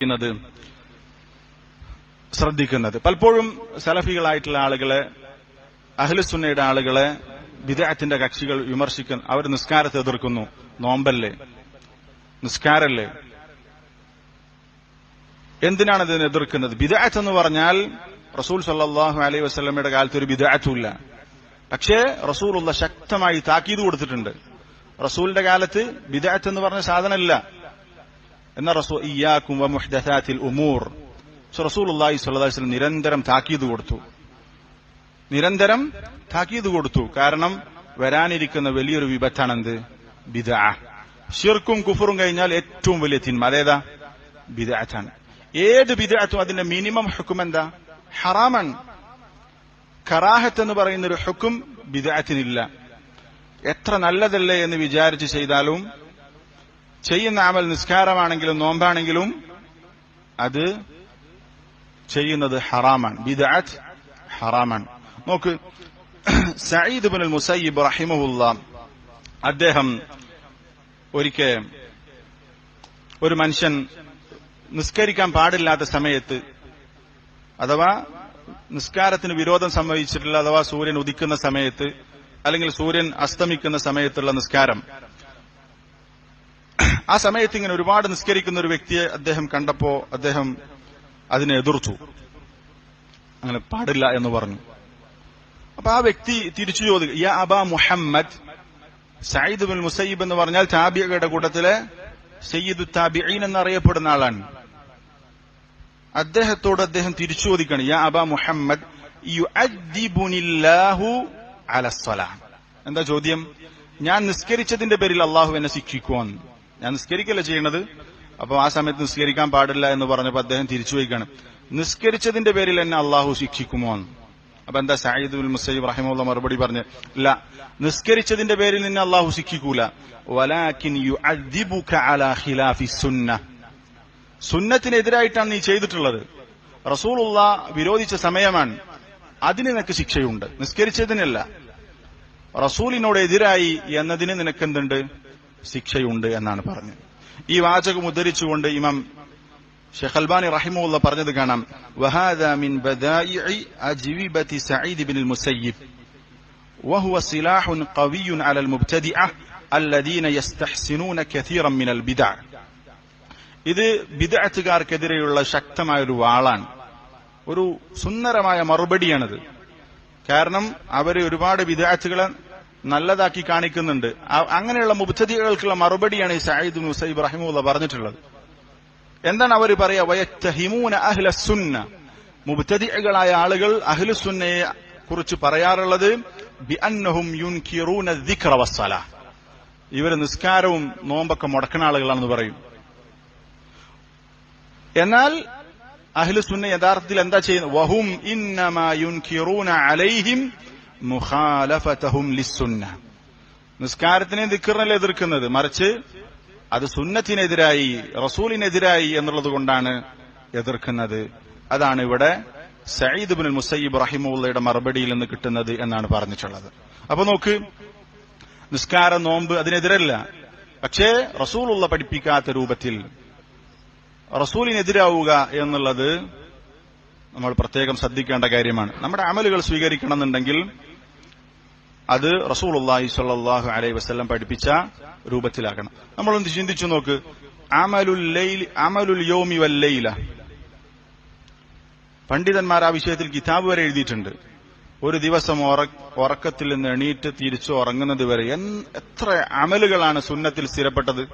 ചെയ്യുന്നത് ശ്രദ്ധിക്കുന്നത്. പലപ്പോഴും സലഫികളായിട്ടുള്ള ആളുകളെ അഹ്ലുസുന്നയുടെ ആളുകളെ വിദേഹത്തിന്റെ കക്ഷികൾ വിമർശിക്കുന്നു അവർ നിസ്കാരത്തെ എതിർക്കുന്നു. നോമ്പല്ലേ? നിസ്കാരല്ലേ? എന്തിനാണ് ഇതിനെ എതിർക്കുന്നത്? ബിദാത്ത് എന്ന് പറഞ്ഞാൽ റസൂൽ സല്ലാഹു അലൈഹി വസ്ലമയുടെ കാലത്ത് ഒരു ഇല്ല. പക്ഷേ റസൂലുള്ള ശക്തമായി താക്കീത് കൊടുത്തിട്ടുണ്ട്. റസൂലിന്റെ കാലത്ത് ബിദാത്ത് എന്ന് പറഞ്ഞ സാധനമില്ല. എന്ന റസൂ ഇയാക്കും മുഹ്ദസാത്തിൽ ഉമൂർ. റസൂലുള്ളാഹി സ്വല്ലല്ലാഹി അലൈഹി വസല്ലം നിരന്തരം താക്കീത് കൊടുത്തു. നിരന്തരം താക്കീത് കൊടുത്തു. കാരണം വരാനിരിക്കുന്ന വലിയൊരു വിപത്താണെന്ത്? ബിദ. ഷിർക്കും കുഫറും കഴിഞ്ഞാൽ ഏറ്റവും വലിയ തിന്മ. അതേതാ? ബിദഅത്താണ് ഏത് ബിദഅത്തും അതിന്റെ മിനിമം ഹുക്കും എന്താ? ഹറാമാണ്. കറാഹത്ത് എന്ന് പറയുന്ന ഒരു ഹുക്കും ബിദാത്തിനില്ല. എത്ര നല്ലതല്ലേ എന്ന് വിചാരിച്ച് ചെയ്താലും ചെയ്യുന്ന അമൽ നിസ്കാരമാണെങ്കിലും നോമ്പാണെങ്കിലും അത് ചെയ്യുന്നത് ഹറാമാണ്. ബിദഅത്ത് ഹറാമാണ്. നോക്ക് സയ്യിദ് ബിൻ മുസയ്യിബ് റഹിമുല്ല അദ്ദേഹം ഒരിക്കൽ ഒരു മനുഷ്യൻ നിസ്കരിക്കാൻ പാടില്ലാത്ത സമയത്ത് അഥവാ നിസ്കാരത്തിന് വിരോധം സംഭവിച്ചിട്ടുള്ള അഥവാ സൂര്യൻ ഉദിക്കുന്ന സമയത്ത് അല്ലെങ്കിൽ സൂര്യൻ അസ്തമിക്കുന്ന സമയത്തുള്ള നിസ്കാരം ആ സമയത്ത് ഇങ്ങനെ ഒരുപാട് നിസ്കരിക്കുന്ന ഒരു വ്യക്തിയെ അദ്ദേഹം കണ്ടപ്പോ അദ്ദേഹം അതിനെ എതിർത്തു. അങ്ങനെ പാടില്ല എന്ന് പറഞ്ഞു. അപ്പൊ ആ വ്യക്തി തിരിച്ചു ചോദിക്കും യാ അബ മുഹമ്മദ്? സയ്യിദ് ബിൻ മുസയ്യിബ് എന്ന് പറഞ്ഞാൽ താബിയകളുടെ കൂട്ടത്തിലെ സയ്യിദ് താബിഈൻ എന്നറിയപ്പെടുന്ന ആളാണ്. അദ്ദേഹത്തോട് അദ്ദേഹം തിരിച്ചു ചോദിക്കണം യാ അബ മുഹമ്മദ് എന്താ ചോദ്യം? ഞാൻ നിസ്കരിച്ചതിന്റെ പേരിൽ അള്ളാഹു എന്നെ ശിക്ഷിക്കുമെന്ന് ഞാൻ നിസ്കരിക്കല്ല ചെയ്യണത്? അപ്പൊ ആ സമയത്ത് നിസ്കരിക്കാൻ പാടില്ല എന്ന് പറഞ്ഞപ്പോൾ അദ്ദേഹം തിരിച്ചു വയ്ക്കാണ്. നിസ്കരിച്ചതിന്റെ പേരിൽ എന്നെ അള്ളാഹു ശിക്ഷിക്കുമോ എന്ന്. അപ്പൊ എന്താ സായിദ് ഉൽ മുസൈബ് റഹിമുള്ള മറുപടി പറഞ്ഞു ഇല്ല നിസ്കരിച്ചതിന്റെ പേരിൽ നിന്നെ അള്ളാഹു ശിക്ഷിക്കൂല. ഖിലാഫി സുന്ന. സുന്നത്തിനെതിരായിട്ടാണ് നീ ചെയ്തിട്ടുള്ളത്. റസൂലുള്ള വിരോധിച്ച സമയമാണ്. അതിന് നിനക്ക് ശിക്ഷയുണ്ട്. നിസ്കരിച്ചതിനല്ല. റസൂലിനോട് എതിരായി എന്നതിന് നിനക്കെന്തുണ്ട്? ശിക്ഷയുണ്ട് എന്നാണ് പറഞ്ഞത് ഈ വാചകം ഉദ്ധരിച്ചുകൊണ്ട് ഇമാം ഷെഖ് അൽബാനി റഹിമുള്ള പറഞ്ഞത് കാണാം വഹാദ മിൻ ബദായിഇ അജ്വിബതി സഈദ് ബിൻ മുസയ്യിബ് وهو سلاح قوي على المبتدئة الذين يستحسنون كثيرا من البدع ഇത് ബിദഅത്തുകാർക്കെതിരെയുള്ള ശക്തമായ ഒരു വാളാണ് ഒരു സുന്ദരമായ മറുപടിയാണിത് കാരണം അവര് ഒരുപാട് വിദാച്ചുകളെ നല്ലതാക്കി കാണിക്കുന്നുണ്ട്. അങ്ങനെയുള്ള മുബ്തദികൾക്കുള്ള മറുപടിയാണ് ഈ സയ്യിദ് മുസൈബ് റഹിമുള്ള പറഞ്ഞിട്ടുള്ളത്. എന്താണ് അവർ പറയാ? വയത്തഹിമൂന അഹ്ല സുന്ന. ആളുകൾ അഹ്ലു സുന്നയെ കുറിച്ച് പറയാറുള്ളത് വസ്സല. ഇവർ നിസ്കാരവും നോമ്പൊക്കെ മുടക്കുന്ന ആളുകളാണെന്ന് പറയും. എന്നാൽ അഹ്ലു സുന്ന യഥാർത്ഥത്തിൽ എന്താ ചെയ്യുന്നത്? വഹും ഇന്നമാ യുൻകിറൂന അലൈഹിം മുഖാലഫതഹും ലിസ്സുന്ന. നിസ്കാരത്തിനെ ദിക്കറിനല്ല എതിർക്കുന്നത്? മറിച്ച് അത് സുന്നത്തിനെതിരായി റസൂലിനെതിരായി എന്നുള്ളത് കൊണ്ടാണ് എതിർക്കുന്നത്. അതാണ് ഇവിടെ സയ്യിദ് ബിൻ മുസയ്യിബ് റഹിമുള്ളയുടെ മറുപടിയിൽ നിന്ന് കിട്ടുന്നത് എന്നാണ് പറഞ്ഞിട്ടുള്ളത്. അപ്പൊ നോക്ക് നിസ്കാര നോമ്പ് അതിനെതിരല്ല. പക്ഷേ റസൂലുള്ള പഠിപ്പിക്കാത്ത രൂപത്തിൽ റസൂലിനെതിരാവുക എന്നുള്ളത് നമ്മൾ പ്രത്യേകം ശ്രദ്ധിക്കേണ്ട കാര്യമാണ്. നമ്മുടെ അമലുകൾ സ്വീകരിക്കണമെന്നുണ്ടെങ്കിൽ അത് റസൂൽ അള്ളാഹി സാഹു അലൈഹി വസ്ലം പഠിപ്പിച്ച രൂപത്തിലാക്കണം നമ്മളൊന്ന് ചിന്തിച്ചു നോക്ക്. അമലുൽ ലൈൽ അമലുൽ യോമി വല്ലയില പണ്ഡിതന്മാർ ആ വിഷയത്തിൽ കിതാബ് വരെ എഴുതിയിട്ടുണ്ട്. ഒരു ദിവസം ഉറക്കത്തിൽ നിന്ന് എണീറ്റ് തിരിച്ചു ഉറങ്ങുന്നത് വരെ എത്ര അമലുകളാണ് സുന്നത്തിൽ സ്ഥിരപ്പെട്ടത്.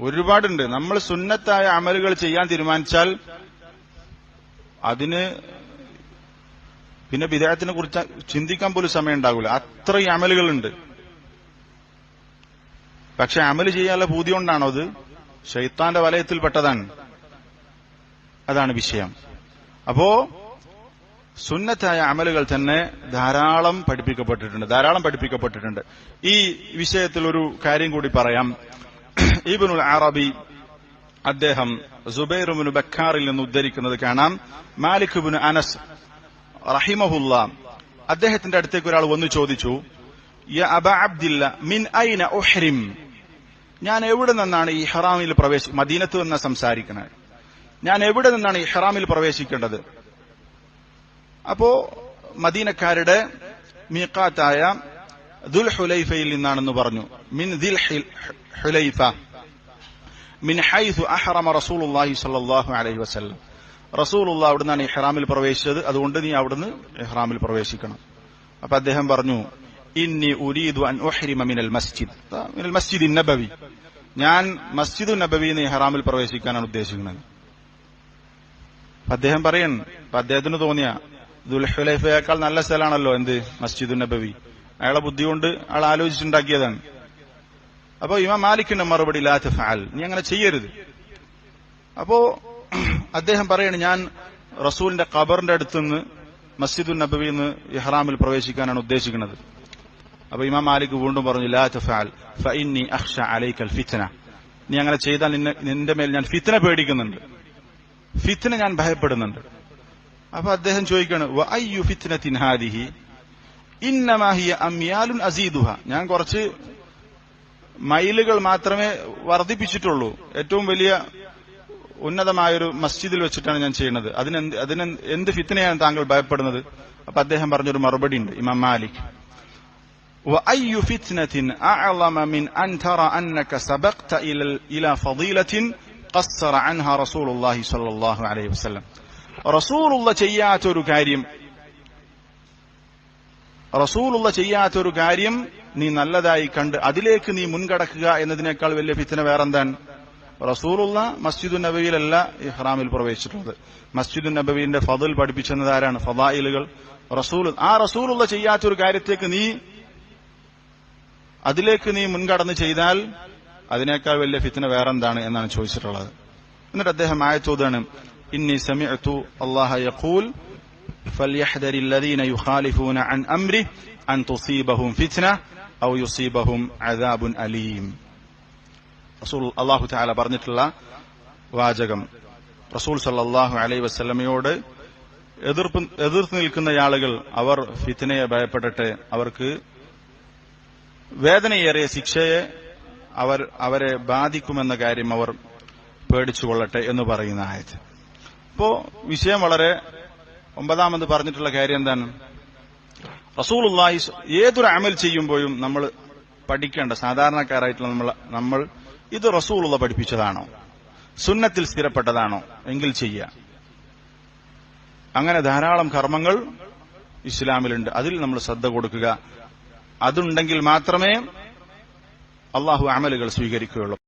ഒരുപാടുണ്ട്. നമ്മൾ സുന്നത്തായ അമലുകൾ ചെയ്യാൻ തീരുമാനിച്ചാൽ അതിന് പിന്നെ വിദേഹത്തിനെ കുറിച്ച് ചിന്തിക്കാൻ പോലും സമയം ഉണ്ടാകില്ല അത്രയും അമലുകളുണ്ട്. പക്ഷെ അമൽ ചെയ്യാനുള്ള പൂതി കൊണ്ടാണോ അത്? ഷെയ്ത്താന്റെ വലയത്തിൽപ്പെട്ടതാണ് അതാണ് വിഷയം. അപ്പോ സുന്നത്തായ അമലുകൾ തന്നെ ധാരാളം പഠിപ്പിക്കപ്പെട്ടിട്ടുണ്ട്. ധാരാളം പഠിപ്പിക്കപ്പെട്ടിട്ടുണ്ട്. ഈ വിഷയത്തിൽ ഒരു കാര്യം കൂടി പറയാം. ഈബനുൽ അറബി അദ്ദേഹം സുബൈറുബിന് ബക്കാറിൽ നിന്ന് ഉദ്ധരിക്കുന്നത് കാണാം. മാലിക് ബിൻ അനസ് റഹിമഹുല്ല അദ്ദേഹത്തിന്റെ അടുത്തേക്ക് ഒരാൾ വന്നു ചോദിച്ചു അബ മിൻ ഐന ഉഹ്രിം? ഞാൻ എവിടെ നിന്നാണ് ഈ ഹറാമിൽ പ്രവേശി മദീനത്ത് നിന്ന് സംസാരിക്കുന്നത് ഞാൻ എവിടെ നിന്നാണ് ഈ ഹറാമിൽ പ്രവേശിക്കേണ്ടത്? അപ്പോ മദീനക്കാരുടെ മീക്കാത്തായ ദുൽ ഹുലൈഫയിൽ നിന്നാണെന്ന് പറഞ്ഞു. മിൻ ദിൽ ഹുലൈഫ. മിൻ ഹൈസു അഹ്റമ റസൂലുള്ളാഹി സ്വല്ലല്ലാഹു അലൈഹി വസല്ലം. റസൂലുള്ള അവിടുന്നാണ് ഇഹ്റാമിൽ പ്രവേശിച്ചത്. അതുകൊണ്ട് നീ അവിടുന്ന് ഇഹ്റാമിൽ പ്രവേശിക്കണം. അപ്പൊ അദ്ദേഹം പറഞ്ഞു ഇന്നി ഉരീദു അൻ ഉഹ്രിമ മിനൽ മസ്ജിദ്. മിനൽ മസ്ജിദ് നബവി. ഞാൻ മസ്ജിദ് നബവി എന്ന് ഇഹ്റാമിൽ പ്രവേശിക്കാനാണ് ഉദ്ദേശിക്കുന്നത്. അദ്ദേഹം പറയൻ അപ്പൊ അദ്ദേഹത്തിന് തോന്നിയ ദുൽഹുലൈഫയേക്കാൾ നല്ല സ്ഥലമാണല്ലോ എന്ത്? മസ്ജിദ് നബവി. അയാളെ ബുദ്ധി കൊണ്ട് അയാൾ ആലോചിച്ചുണ്ടാക്കിയതാണ് അപ്പോ ഇമാം മാലിക്കിന്റെ മറുപടി ലാ തഫഅൽ. നീ അങ്ങനെ ചെയ്യരുത്. അപ്പോ അദ്ദേഹം പറയാണ് ഞാൻ റസൂലിന്റെ ഖബറിന്റെ അടുത്തുനിന്ന് മസ്ജിദുൽ നബവിയിൽ നിന്ന് ഇഹ്റാമിൽ പ്രവേശിക്കാനാണ് ഉദ്ദേശിക്കുന്നത്. അപ്പൊ ഇമാം മാലിക് വീണ്ടും പറഞ്ഞു ലാ തഫഅൽ ഫഇന്നി അഖ്ഷ അലൈക്കൽ ഫിത്ന. നീ അങ്ങനെ ചെയ്താൽ നിന്നെ നിന്റെ മേൽ ഞാൻ ഫിത്ന പേടിക്കുന്നുണ്ട്. ഫിത്ന ഞാൻ ഭയപ്പെടുന്നുണ്ട്. അപ്പൊ അദ്ദേഹം ചോദിക്കാണ് "വ അയ്യു ഫിത്നത്തിൻ ഹാദിഹി? ഹിയ അംയാലുൻ ഞാൻ കുറച്ച് മൈലുകൾ മാത്രമേ വർദ്ധിപ്പിച്ചിട്ടുള്ളൂ ഏറ്റവും വലിയ ഉന്നതമായൊരു മസ്ജിദിൽ വെച്ചിട്ടാണ് ഞാൻ ചെയ്യുന്നത് അതിന് അതിന് എന്ത് ഫിത്തനെയാണ് താങ്കൾ ഭയപ്പെടുന്നത് അപ്പൊ അദ്ദേഹം പറഞ്ഞൊരു മറുപടി ഉണ്ട് ഇമാം മാലിക് وأي فتنة أعظم من أن ترى أنك سبقت إلى إلى فضيلة قصر عنها رسول الله صلى الله عليه وسلم رسول الله ചെയ്യാത്തൊരു കാര്യം റസൂലുള്ള ചെയ്യാത്തൊരു കാര്യം നീ നല്ലതായി കണ്ട് അതിലേക്ക് നീ മുൻകടക്കുക എന്നതിനേക്കാൾ വലിയ ഫിത്തന വേറെന്താണ്? റസൂലുള്ള മസ്ജിദുൻ നബവിയിലല്ല ഇഹ്റാമിൽ പ്രവേശിച്ചിട്ടുള്ളത്. മസ്ജിദുൻ നബവിന്റെ ഫതുൽ പഠിപ്പിച്ചെന്നത് ആരാണ്? ഫതായിലുകൾ റസൂൽ ആ റസൂലുള്ള ചെയ്യാത്തൊരു കാര്യത്തേക്ക് നീ അതിലേക്ക് നീ മുൻകടന്ന് ചെയ്താൽ അതിനേക്കാൾ വലിയ ഫിത്തന വേറെന്താണ് എന്നാണ് ചോദിച്ചിട്ടുള്ളത്. എന്നിട്ട് അദ്ദേഹം ആയത്തോതാണ് ഇന്നി സമിഅത്തു അല്ലാഹ യഖൂൽ فليحذر الذين يخالفون عن امره ان تصيبهم فتنه ഔ യുസീബഹും അദാബുൻ അലീം. റസൂൽ അള്ളാഹു താല പറഞ്ഞിട്ടുള്ള വാചകം. റസൂൽ സല്ലാഹു അലൈ വസ്ലമയോട് എതിർപ്പ് എതിർത്ത് നിൽക്കുന്ന ആളുകൾ അവർ ഫിത്തിനയെ ഭയപ്പെടട്ടെ അവർക്ക് വേദനയേറിയ ശിക്ഷയെ അവർ അവരെ ബാധിക്കുമെന്ന കാര്യം അവർ പേടിച്ചുകൊള്ളട്ടെ എന്ന് പറയുന്ന ആയത് അപ്പോ വിഷയം വളരെ ഒമ്പതാമത് പറഞ്ഞിട്ടുള്ള കാര്യം എന്താണ്? റസൂലുള്ളാഹി സ്വ- ഏതൊരു അമൽ ചെയ്യുമ്പോഴും നമ്മൾ പഠിക്കേണ്ട സാധാരണക്കാരായിട്ടുള്ള നമ്മൾ നമ്മൾ ഇത് റസൂലുള്ള പഠിപ്പിച്ചതാണോ? സുന്നത്തിൽ സ്ഥിരപ്പെട്ടതാണോ? എങ്കിൽ ചെയ്യുക അങ്ങനെ ധാരാളം കർമ്മങ്ങൾ ഇസ്ലാമിലുണ്ട്. അതിൽ നമ്മൾ ശ്രദ്ധ കൊടുക്കുക. അതുണ്ടെങ്കിൽ മാത്രമേ അള്ളാഹു അമലുകൾ സ്വീകരിക്കുകയുള്ളൂ.